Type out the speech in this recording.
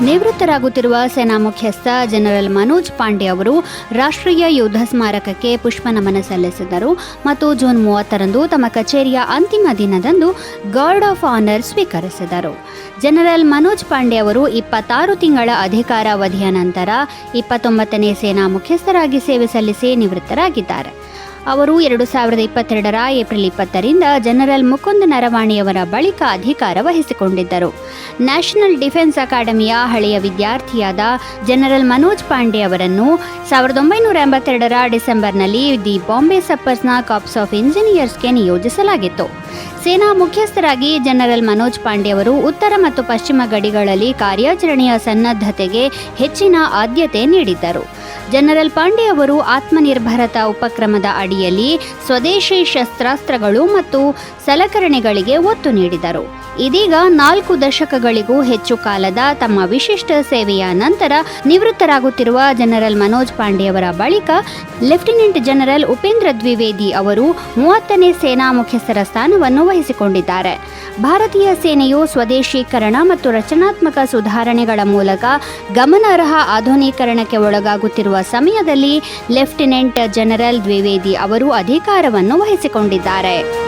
ನಿವೃತ್ತರಾಗುತ್ತಿರುವ ಸೇನಾ ಮುಖ್ಯಸ್ಥ ಜನರಲ್ ಮನೋಜ್ ಪಾಂಡೆ ಅವರು ರಾಷ್ಟ್ರೀಯ ಯುದ್ಧ ಸ್ಮಾರಕಕ್ಕೆ ಪುಷ್ಪ ನಮನ ಸಲ್ಲಿಸಿದರು ಮತ್ತು ಜೂನ್ ಮೂವತ್ತರಂದು ತಮ್ಮ ಕಚೇರಿಯ ಅಂತಿಮ ದಿನದಂದು ಗಾರ್ಡ್ ಆಫ್ ಆನರ್ ಸ್ವೀಕರಿಸಿದರು. ಜನರಲ್ ಮನೋಜ್ ಪಾಂಡೆ ಅವರು ಇಪ್ಪತ್ತಾರು ತಿಂಗಳ ಅಧಿಕಾರಾವಧಿಯ ನಂತರ ಇಪ್ಪತ್ತೊಂಬತ್ತನೇ ಸೇನಾ ಮುಖ್ಯಸ್ಥರಾಗಿ ಸೇವೆ ಸಲ್ಲಿಸಿ ನಿವೃತ್ತರಾಗಿದ್ದಾರೆ. ಅವರು ಎರಡು ಸಾವಿರದ ಇಪ್ಪತ್ತೆರಡರ ಏಪ್ರಿಲ್ ಇಪ್ಪತ್ತರಿಂದ ಜನರಲ್ ಮುಕುಂದ್ ನರವಾಣಿಯವರ ಬಳಿಕ ಅಧಿಕಾರ ವಹಿಸಿಕೊಂಡಿದ್ದರು. ನ್ಯಾಷನಲ್ ಡಿಫೆನ್ಸ್ ಅಕಾಡೆಮಿಯ ಹಳೆಯ ವಿದ್ಯಾರ್ಥಿಯಾದ ಜನರಲ್ ಮನೋಜ್ ಪಾಂಡೆ ಅವರನ್ನು ಸಾವಿರದ ಒಂಬೈನೂರ ಎಂಬತ್ತೆರಡರ ಡಿಸೆಂಬರ್ನಲ್ಲಿ ದಿ ಬಾಂಬೆ ಸಪ್ಪರ್ಸ್ನ ಕಾಪ್ಸ್ ಆಫ್ ಇಂಜಿನಿಯರ್ಸ್ಗೆ ನಿಯೋಜಿಸಲಾಗಿತ್ತು. ಸೇನಾ ಮುಖ್ಯಸ್ಥರಾಗಿ ಜನರಲ್ ಮನೋಜ್ ಪಾಂಡೆ ಅವರು ಉತ್ತರ ಮತ್ತು ಪಶ್ಚಿಮ ಗಡಿಗಳಲ್ಲಿ ಕಾರ್ಯಾಚರಣೆಯ ಸನ್ನದ್ಧತೆಗೆ ಹೆಚ್ಚಿನ ಆದ್ಯತೆ ನೀಡಿದ್ದರು. ಜನರಲ್ ಪಾಂಡೆ ಅವರು ಆತ್ಮನಿರ್ಭರತಾ ಉಪಕ್ರಮದ ಅಡಿಯಲ್ಲಿ ಸ್ವದೇಶಿ ಶಸ್ತ್ರಾಸ್ತ್ರಗಳು ಮತ್ತು ಸಲಕರಣೆಗಳಿಗೆ ಒತ್ತು ನೀಡಿದರು. ಇದೀಗ ನಾಲ್ಕು ದಶಕಗಳಿಗೂ ಹೆಚ್ಚು ಕಾಲದ ತಮ್ಮ ವಿಶಿಷ್ಟ ಸೇವೆಯ ನಂತರ ನಿವೃತ್ತರಾಗುತ್ತಿರುವ ಜನರಲ್ ಮನೋಜ್ ಪಾಂಡೆಯವರ ಬಳಿಕ ಲೆಫ್ಟಿನೆಂಟ್ ಜನರಲ್ ಉಪೇಂದ್ರ ದ್ವಿವೇದಿ ಅವರು ಮೂವತ್ತನೇ ಸೇನಾ ಮುಖ್ಯಸ್ಥರ ಸ್ಥಾನವನ್ನು ವಹಿಸಿಕೊಂಡಿದ್ದಾರೆ. ಭಾರತೀಯ ಸೇನೆಯು ಸ್ವದೇಶೀಕರಣ ಮತ್ತು ರಚನಾತ್ಮಕ ಸುಧಾರಣೆಗಳ ಮೂಲಕ ಗಮನಾರ್ಹ ಆಧುನೀಕರಣಕ್ಕೆ ಒಳಗಾಗುತ್ತಿರುವ ಸಮಯದಲ್ಲಿ ಲೆಫ್ಟಿನೆಂಟ್ ಜನರಲ್ ದ್ವಿವೇದಿ ಅವರು ಅಧಿಕಾರವನ್ನು ವಹಿಸಿಕೊಂಡಿದ್ದಾರೆ.